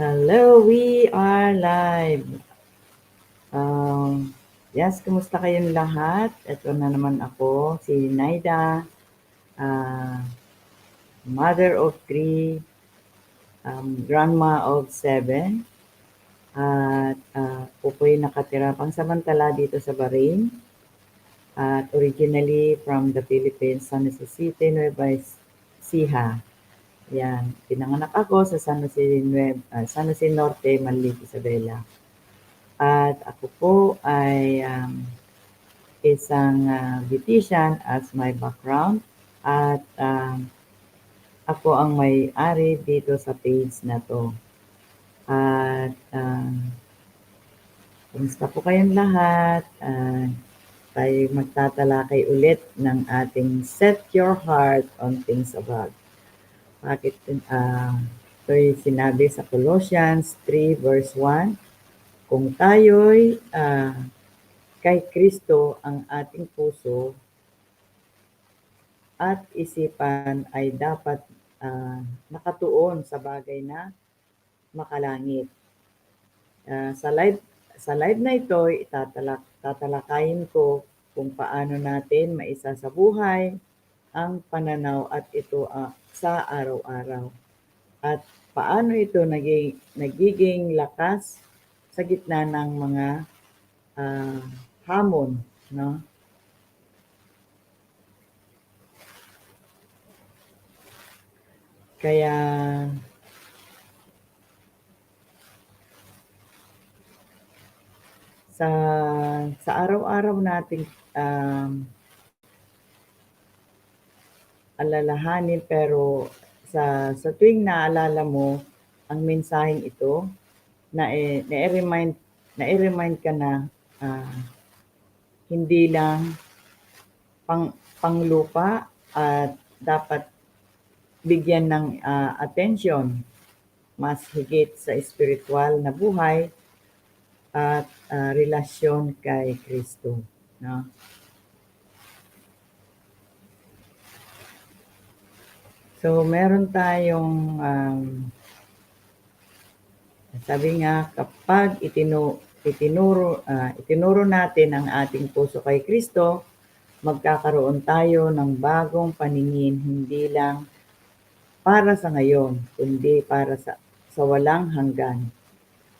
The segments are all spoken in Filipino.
Hello, we are live. Um, yes, kumusta kayong lahat? Ito na naman ako, si Naida, uh, mother of three, um, grandma of seven, at uh, po po'y nakatira pang samantala dito sa Bahrain. At originally from the Philippines, San Jose City, Nueva Ecija. Yan, pinanganak ako sa San Jose, Nueva, uh, San Jose Norte, Manlik, Isabela. At ako po ay um, isang uh, beautician as my background at um, ako ang may-ari dito sa page na to. At um, kumusta po kayong lahat? Uh, tayo magtatalakay ulit ng ating Set Your Heart on Things Above. Bakit uh, ito'y sinabi sa Colossians 3 verse 1, kung tayo'y uh, kay Kristo ang ating puso at isipan ay dapat uh, nakatuon sa bagay na makalangit. Uh, sa live sa live na ito, itatalak, tatalakayin ko kung paano natin maisa sa buhay ang pananaw at ito uh, sa araw-araw. At paano ito naging, nagiging lakas sa gitna ng mga uh, hamon, no? Kaya sa sa araw-araw nating um, alalahanin pero sa sa tuwing naalala mo ang mensaheng ito na eh, na-remind na remind ka na uh, hindi lang pang panglupa at dapat bigyan ng uh, attention mas higit sa spiritual na buhay at uh, relasyon kay Kristo no So, meron tayong, um, sabi nga, kapag itinu, itinuro, uh, itinuro natin ang ating puso kay Kristo, magkakaroon tayo ng bagong paningin, hindi lang para sa ngayon, kundi para sa, sa walang hanggan.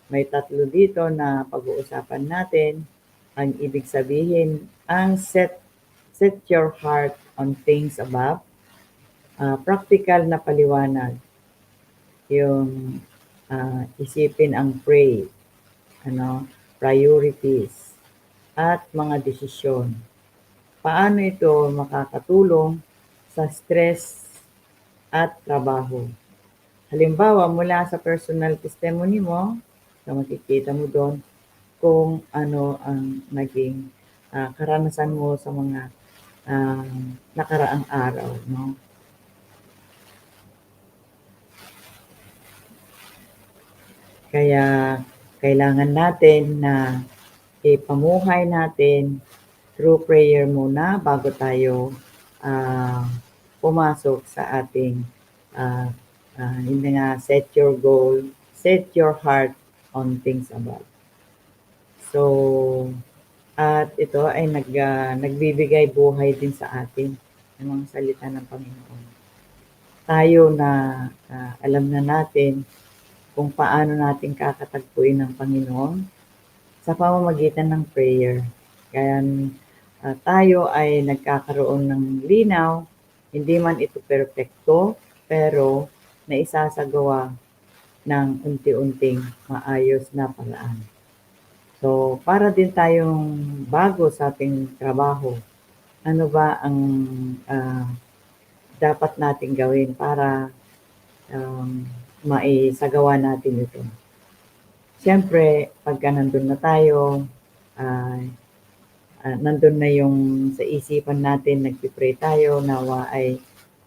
May tatlo dito na pag-uusapan natin. Ang ibig sabihin, ang set, set your heart on things above, uh, practical na paliwanag. Yung uh, isipin ang pray, ano, priorities, at mga desisyon. Paano ito makakatulong sa stress at trabaho? Halimbawa, mula sa personal testimony mo, so makikita mo doon kung ano ang naging uh, karanasan mo sa mga uh, nakaraang araw. No? Kaya kailangan natin na ipamuhay natin through prayer muna bago tayo uh, pumasok sa ating uh, uh, hindi nga set your goal, set your heart on things above. So, at ito ay nag, uh, nagbibigay buhay din sa atin ng mga salita ng Panginoon. Tayo na uh, alam na natin kung paano natin kakatagpuin ng Panginoon sa pamamagitan ng prayer. Kaya uh, tayo ay nagkakaroon ng linaw, hindi man ito perpekto, pero naisasagawa ng unti-unting maayos na paraan. So, para din tayong bago sa ating trabaho, ano ba ang uh, dapat nating gawin para um, maisagawa natin ito. Siyempre, pagka nandun na tayo, uh, uh, nandun na yung sa isipan natin, nagpipray tayo, nawa ay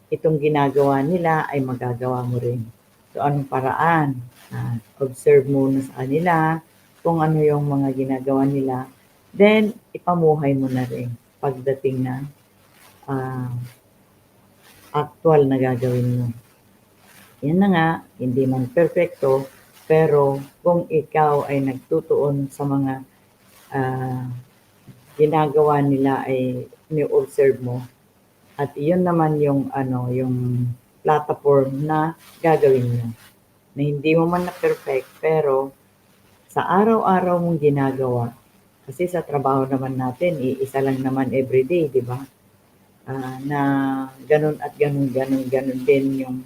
itong ginagawa nila ay magagawa mo rin. So, anong paraan? Uh, observe muna sa kanila kung ano yung mga ginagawa nila. Then, ipamuhay mo na rin pagdating na uh, actual na gagawin mo. Yan na nga, hindi man perfecto, Pero kung ikaw ay nagtutuon sa mga ah, ginagawa nila ay ni-observe mo. At iyon naman yung ano yung platform na gagawin mo. Na hindi mo man na perfect pero sa araw-araw mong ginagawa kasi sa trabaho naman natin iisa lang naman everyday di ba? Ah, na ganun at ganun ganun ganun din yung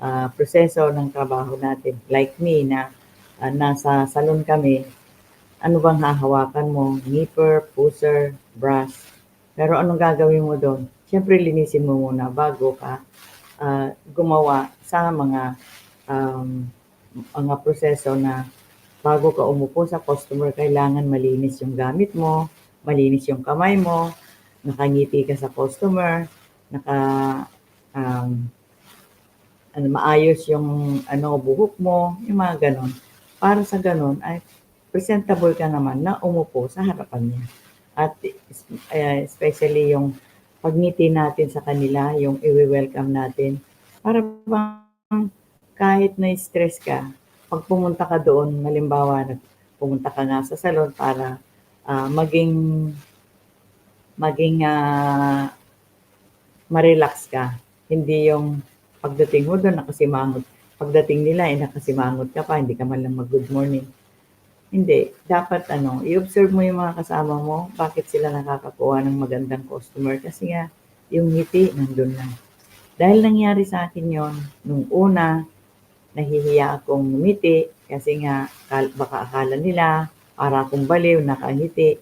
ah, proseso ng trabaho natin like me na ah, nasa salon kami ano bang hahawakan mo? Nipper, pusser, brush. Pero anong gagawin mo doon? Siyempre, linisin mo muna bago ka ah, gumawa sa mga um, mga proseso na bago ka umupo sa customer, kailangan malinis yung gamit mo, malinis yung kamay mo, nakangiti ka sa customer, naka um, ano, maayos yung ano buhok mo, yung mga ganon. Para sa ganon ay presentable ka naman na umupo sa harapan niya. At especially yung pagngiti natin sa kanila, yung i-welcome natin, para bang kahit na-stress ka, pag pumunta ka doon, halimbawa, pumunta ka nga sa salon para ah, maging maging ah, ma-relax ka. Hindi yung pagdating mo doon, nakasimangot. Pagdating nila, eh, nakasimangot ka pa, hindi ka man lang mag-good morning. Hindi. Dapat ano, i-observe mo yung mga kasama mo, bakit sila nakakakuha ng magandang customer. Kasi nga, yung ngiti, nandun na. Dahil nangyari sa akin yon nung una, nahihiya akong ngumiti kasi nga baka akala nila para akong baliw, nakangiti.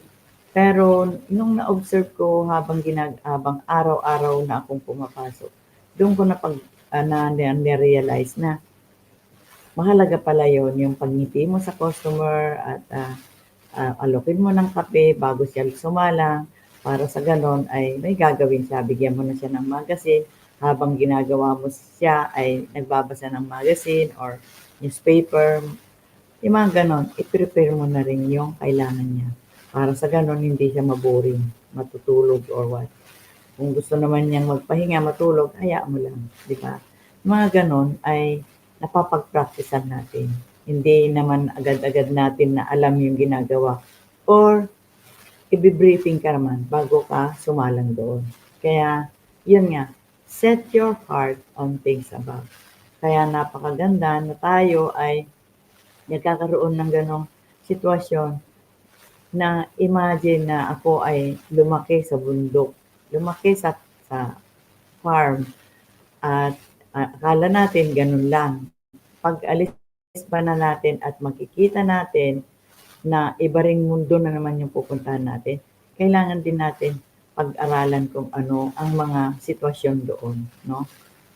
Pero nung na-observe ko habang ginag habang araw-araw na akong pumapasok, doon ko na ah, na, na, realize na mahalaga pala yon yung pagngiti mo sa customer at ah, ah, alokin mo ng kape bago siya sumalang para sa ganon ay may gagawin siya. Bigyan mo na siya ng magazine habang ginagawa mo siya ay nagbabasa ng magazine or newspaper. Yung mga ganon, i-prepare mo na rin yung kailangan niya. Para sa ganon, hindi siya maboring, matutulog or what. Kung gusto naman niyang magpahinga, matulog, hayaan mo lang. Di ba? Mga ganon ay napapag-practicean natin. Hindi naman agad-agad natin na alam yung ginagawa. Or, i-briefing ka naman bago ka sumalang doon. Kaya, yun nga, set your heart on things above. Kaya napakaganda na tayo ay nagkakaroon ng ganong sitwasyon na imagine na ako ay lumaki sa bundok, lumaki sa, sa farm at uh, akala natin ganun lang. Pag alis pa na natin at makikita natin na iba ring mundo na naman yung pupuntahan natin, kailangan din natin pag-aralan kung ano ang mga sitwasyon doon, no?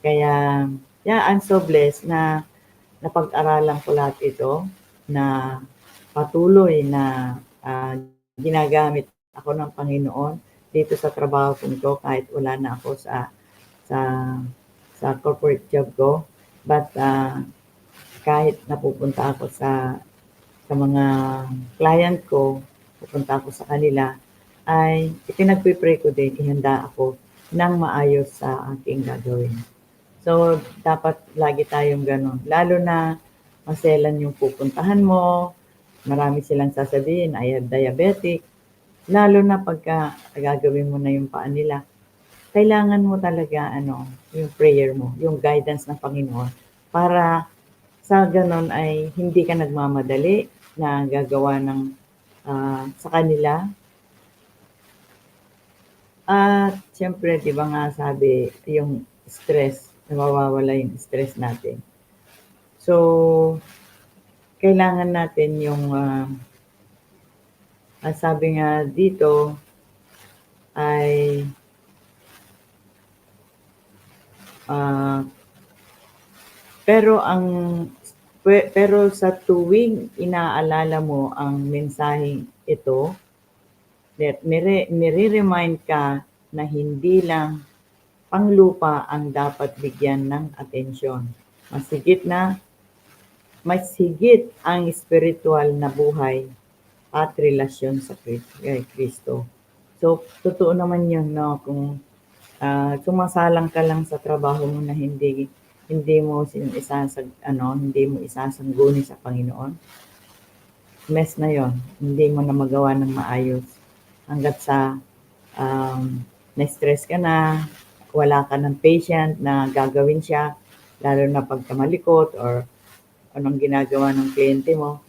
Kaya, yeah, I'm so blessed na napag-aralan ko lahat ito na patuloy na uh, ginagamit ako ng Panginoon dito sa trabaho ko nito kahit wala na ako sa sa sa corporate job ko but uh, kahit napupunta ako sa sa mga client ko pupunta ako sa kanila ay ipinagpipray ko din, ihanda ako ng maayos sa aking gagawin. So, dapat lagi tayong ganun. Lalo na maselan yung pupuntahan mo, marami silang sasabihin, ay diabetic. Lalo na pagka gagawin mo na yung paan nila, kailangan mo talaga ano, yung prayer mo, yung guidance ng Panginoon para sa ganun ay hindi ka nagmamadali na gagawa ng uh, sa kanila at siyempre, di ba nga sabi, yung stress, nawawala yung stress natin. So, kailangan natin yung, uh, uh, sabi nga dito, ay, uh, pero ang pero sa tuwing inaalala mo ang mensaheng ito, nire, nire-remind ka na hindi lang panglupa ang dapat bigyan ng atensyon. Mas higit na, mas higit ang spiritual na buhay at relasyon sa Kristo. So, totoo naman yun, no? Kung uh, sumasalang ka lang sa trabaho mo na hindi hindi mo isasag, ano, hindi mo isasangguni sa Panginoon, mess na yon Hindi mo na magawa ng maayos. Hanggat sa um, na-stress ka na, wala ka ng patient na gagawin siya, lalo na pagka malikot or anong ginagawa ng kliyente mo.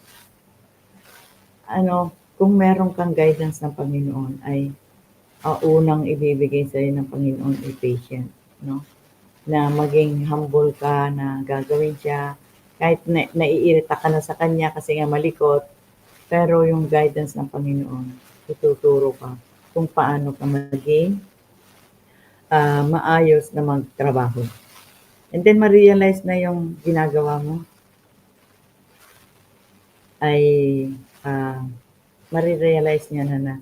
Ano, kung meron kang guidance ng Panginoon ay ang unang ibibigay sa ng Panginoon ay patient, no? Na maging humble ka na gagawin siya kahit na, naiirita ka na sa kanya kasi nga malikot, pero yung guidance ng Panginoon, ituturo ka kung paano ka maging ah, maayos na magtrabaho. And then ma-realize na yung ginagawa mo ay uh, marirealize niya na na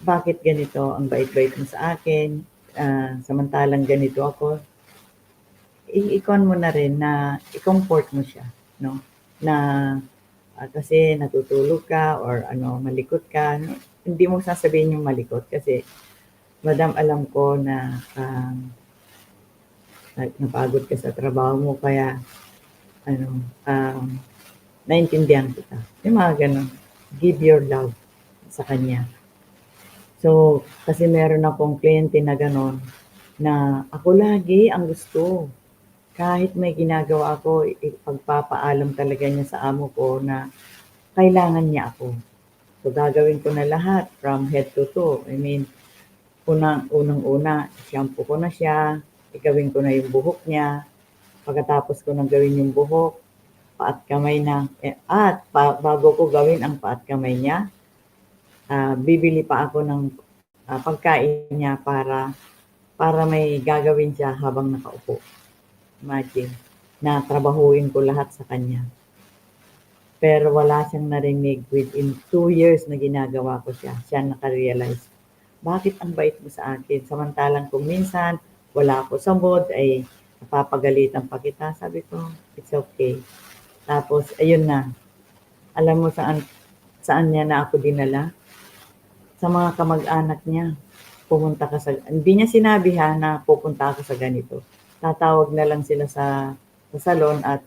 bakit ganito ang bait-bait mo sa akin, ah, samantalang ganito ako, i-icon mo na rin na i-comfort mo siya, no? Na ah, kasi natutulog ka or ano, malikot ka, no? hindi mo sasabihin yung malikot kasi madam alam ko na na- napagod ka sa trabaho mo kaya ano, um, naintindihan kita. Yung mga ganun. Give your love sa kanya. So, kasi meron akong kliyente na gano'n, na ako lagi ang gusto. Kahit may ginagawa ako, ipagpapaalam talaga niya sa amo ko na kailangan niya ako. So, gagawin ko na lahat from head to toe. I mean, unang, unang-una, shampoo ko na siya, igawin ko na yung buhok niya, pagkatapos ko nang gawin yung buhok, paat kamay na, eh, at pa, bago ko gawin ang paat kamay niya, ah, bibili pa ako ng ah, pagkain niya para para may gagawin siya habang nakaupo. Imagine, na trabahuin ko lahat sa kanya. Pero wala siyang narinig within two years na ginagawa ko siya. Siya nakarealize, bakit ang bait mo sa akin? Samantalang kung minsan wala ako sa mood, ay napapagalitan pa kita. Sabi ko, it's okay. Tapos, ayun na. Alam mo saan, saan niya na ako dinala? Sa mga kamag-anak niya. Pumunta ka sa, hindi niya sinabi ha na pupunta ako sa ganito. Tatawag na lang sila sa, sa salon at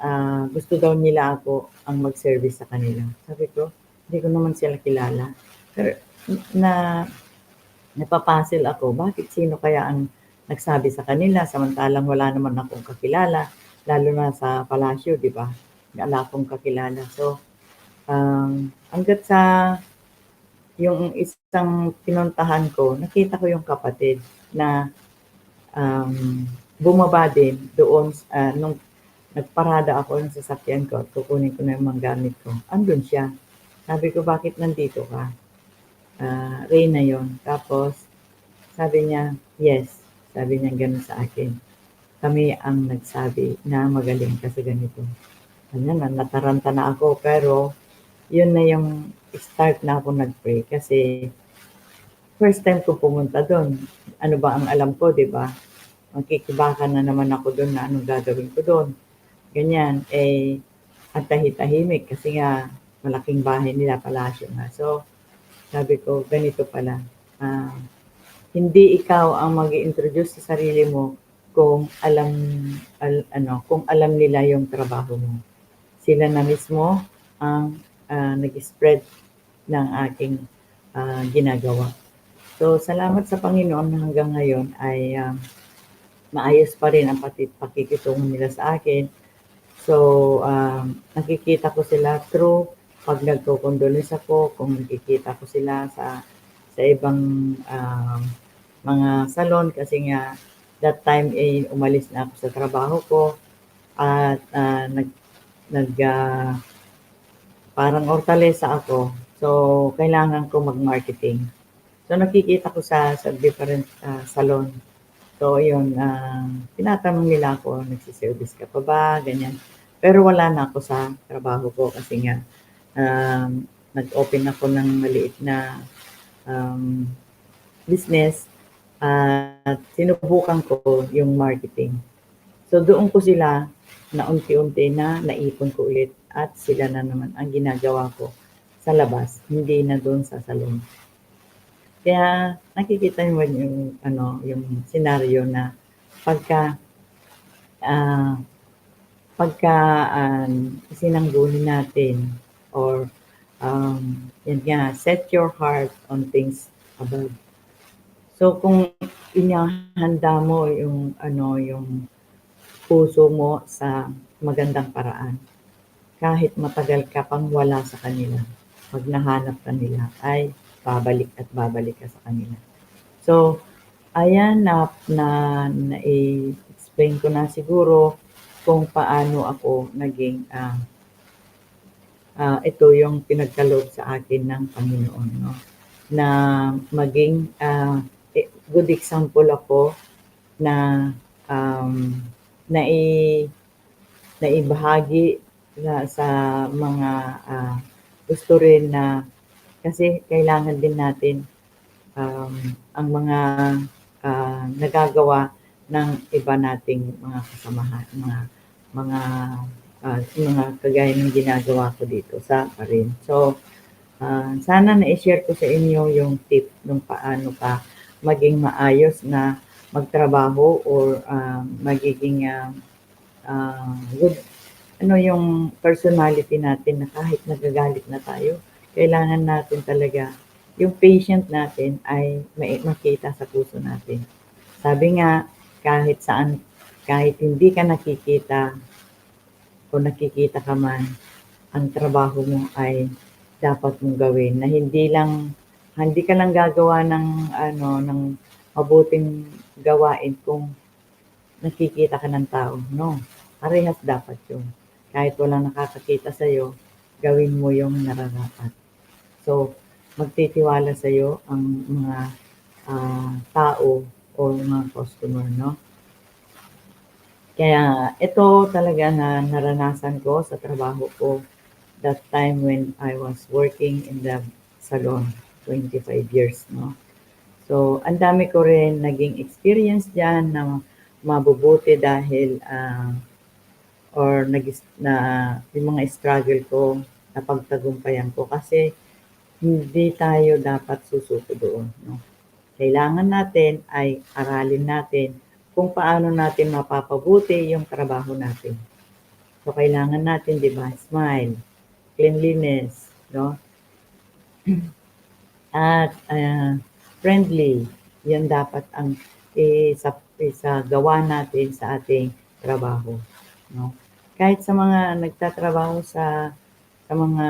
ah, gusto daw nila ako ang mag-service sa kanila. Sabi ko, hindi ko naman sila kilala. Pero na napapasil ako, bakit sino kaya ang nagsabi sa kanila samantalang wala naman akong kakilala, lalo na sa palasyo, di ba? Wala akong kakilala. So, um, hanggat sa yung isang pinuntahan ko, nakita ko yung kapatid na um, bumaba din doon ah, nung nagparada ako ng sasakyan ko at kukunin ko na yung mga gamit ko. Andun siya. Sabi ko, bakit nandito ka? Uh, Reyna yon Tapos, sabi niya, yes. Sabi niya ganun sa akin. Kami ang nagsabi na magaling ka sa ganito. Ano na, nataranta na ako. Pero, yun na yung start na ako nag-pray. Kasi, first time ko pumunta doon. Ano ba ang alam ko, di ba? Magkikibakan na naman ako doon na anong gagawin ko doon. Ganyan, eh, ang tahi-tahimik kasi nga malaking bahay nila, palasyo nga. So, sabi ko, ganito pala. ah, hindi ikaw ang mag introduce sa sarili mo kung alam al- ano kung alam nila yung trabaho mo. Sila na mismo ang ah, nag-spread ng aking ah, ginagawa. So, salamat sa Panginoon na hanggang ngayon ay ah, maayos pa rin ang pati, pakikitungo nila sa akin. So, um, nakikita ko sila through pag nagko-condolence ako, kung nakikita ko sila sa sa ibang um, mga salon kasi nga that time eh umalis na ako sa trabaho ko at ah, nag nag ah, parang ortalesa ako. So, kailangan ko mag-marketing. So, nakikita ko sa sa different ah, salon. So, yun, ah, tinatanong nila ako, nagsiservice ka pa ba, ganyan. Pero wala na ako sa trabaho ko kasi nga um, nag-open ako ng maliit na um, business at sinubukan ko yung marketing. So doon ko sila na unti-unti na naipon ko ulit at sila na naman ang ginagawa ko sa labas, hindi na doon sa salon. Kaya nakikita mo yung ano yung senaryo na pagka ah, pagka um, sinangguni natin or um, yan nga, set your heart on things above. So kung inahanda mo yung ano yung puso mo sa magandang paraan, kahit matagal ka pang wala sa kanila, pag nahanap ka nila, ay babalik at babalik ka sa kanila. So, ayan na, na, na explain ko na siguro kung paano ako naging ah ah, ito yung pinagkaloob sa akin ng Panginoon no na maging eh, good example ako na um, nai naibahagi na sa mga ah, gusto rin na kasi kailangan din natin um, ang mga ah, nagagawa ng iba nating mga kasamahan, mga mga ah, mga kagaya ng ginagawa ko dito sa Parin. So, ah, sana na-share ko sa inyo yung tip ng paano ka maging maayos na magtrabaho or ah, magiging ah, ah, good ano yung personality natin na kahit nagagalit na tayo, kailangan natin talaga yung patient natin ay makita sa puso natin. Sabi nga, kahit saan, kahit hindi ka nakikita o nakikita ka man, ang trabaho mo ay dapat mong gawin na hindi lang hindi ka lang gagawa ng ano ng mabuting gawain kung nakikita ka ng tao. No. Parehas dapat 'yun. Kahit walang nakakakita sa iyo, gawin mo yung nararapat. So, magtitiwala sa iyo ang mga ah, tao o mga customer, no? Kaya ito talaga na naranasan ko sa trabaho ko that time when I was working in the salon, 25 years, no? So, ang dami ko rin naging experience dyan na mabubuti dahil ah, or nag na yung mga struggle ko na pagtagumpayan ko kasi hindi tayo dapat susuko doon, no? Kailangan natin ay aralin natin kung paano natin mapapabuti yung trabaho natin. So, kailangan natin, di ba, smile, cleanliness, no? At ah, friendly, yan dapat ang isa, isa gawa natin sa ating trabaho, no? Kahit sa mga nagtatrabaho sa sa mga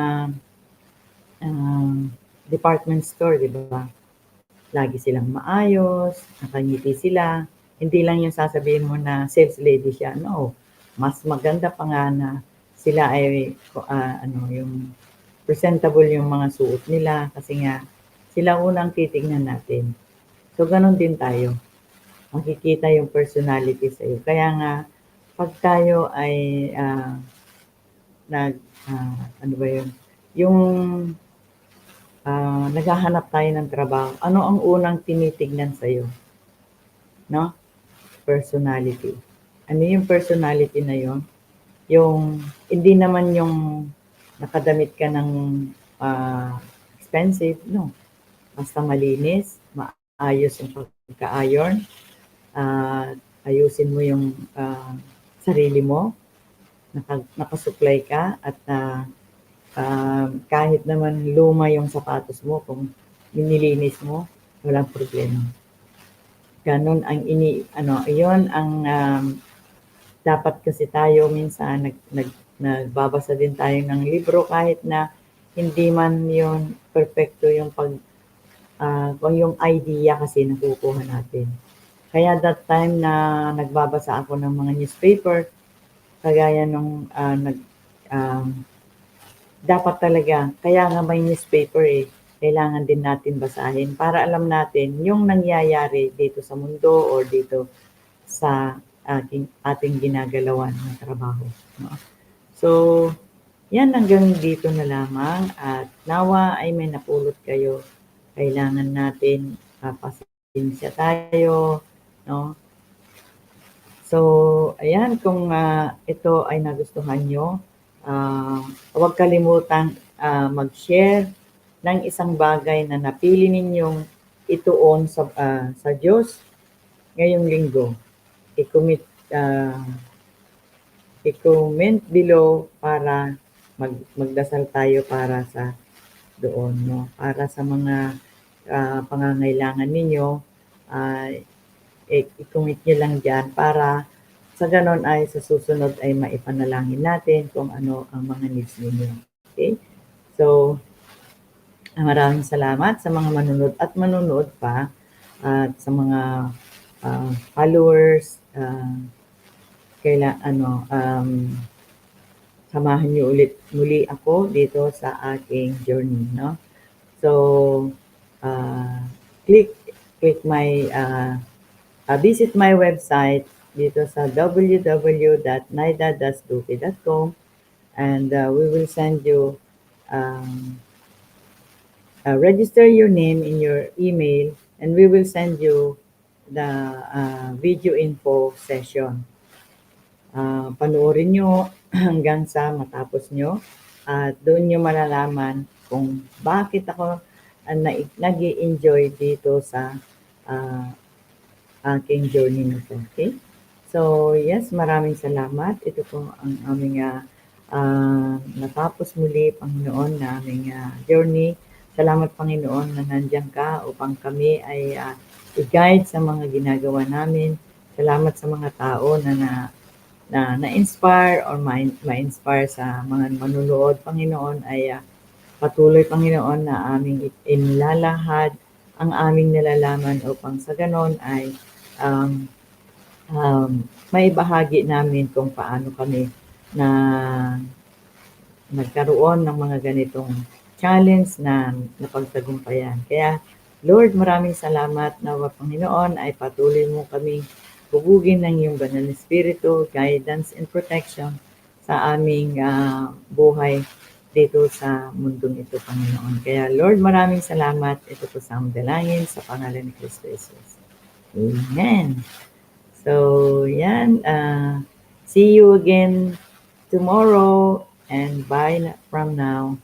um, department store, di ba? Lagi silang maayos, nakangiti sila. Hindi lang yung sasabihin mo na sales lady siya. No, mas maganda pa nga na sila ay ah, ano yung presentable yung mga suot nila kasi nga sila unang titingnan natin. So ganun din tayo. Makikita yung personality sa iyo. Kaya nga pag tayo ay ah, nag ah, ano ba yun? Yung ah, naghahanap tayo ng trabaho, ano ang unang tinitignan sa iyo? No? Personality. Ano yung personality na yon? Yung hindi naman yung nakadamit ka ng ah, expensive, no. Basta malinis, maayos yung pagka-iron, ah, ayusin mo yung ah, sarili mo, naka, nakasupply ka at ah, ah, kahit naman luma yung sapatos mo, kung nilinis mo, walang problema. Ganon ang ini, ano, yon ang um, dapat kasi tayo minsan nag, nag, nagbabasa din tayo ng libro kahit na hindi man yon perfecto yung pag ah, kung yung idea kasi nakukuha natin. Kaya that time na nagbabasa ako ng mga newspaper, kagaya nung ah, nag um, dapat talaga, kaya nga may newspaper eh, kailangan din natin basahin para alam natin yung nangyayari dito sa mundo or dito sa ating, ating ginagalawan ng trabaho. No? So, yan hanggang dito na lamang at nawa ay may napulot kayo. Kailangan natin pasensya tayo, no? So, ayan, kung uh, ito ay nagustuhan nyo, uh, huwag kalimutang uh, mag-share ng isang bagay na napili ninyong ituon sa, uh, sa Diyos ngayong linggo. I-commit uh, i-comment below para mag, magdasal tayo para sa doon, no? Para sa mga ah, pangangailangan ninyo, i- i-commit nyo lang dyan para sa ganon ay sa susunod ay maipanalangin natin kung ano ang mga needs ninyo. Okay? So, maraming salamat sa mga manunod at manunod pa at sa mga ah, followers, ah, kaila, ano, um, samahan niyo ulit muli ako dito sa aking journey, no? So, uh, click click my uh, uh, visit my website dito sa www.naida-duke.com and uh, we will send you um, uh, register your name in your email and we will send you the uh, video info session. Uh, panoorin nyo hanggang sa matapos nyo at doon nyo malalaman kung bakit ako uh, nag enjoy dito sa uh, aking journey na to. Okay? So, yes, maraming salamat. Ito po ang aming uh, uh, natapos muli, Panginoon, na aming uh, journey. Salamat, Panginoon, na nandiyan ka upang kami ay uh, i-guide sa mga ginagawa namin. Salamat sa mga tao na na na na-inspire or ma- ma-inspire sa mga manunood, Panginoon, ay uh, patuloy, Panginoon, na aming inilalahad ang aming nalalaman upang sa ganon ay um, um, may bahagi namin kung paano kami na nagkaroon ng mga ganitong challenge na napagtagumpayan. Kaya, Lord, maraming salamat na Panginoon ay patuloy mo kami hubugin ng iyong banal na spirito, guidance and protection sa aming uh, buhay dito sa mundong ito, Panginoon. Kaya, Lord, maraming salamat. Ito po sa aming dalangin sa pangalan ni Kristo Jesus. Amen. So, yan. Uh, see you again tomorrow and bye from now.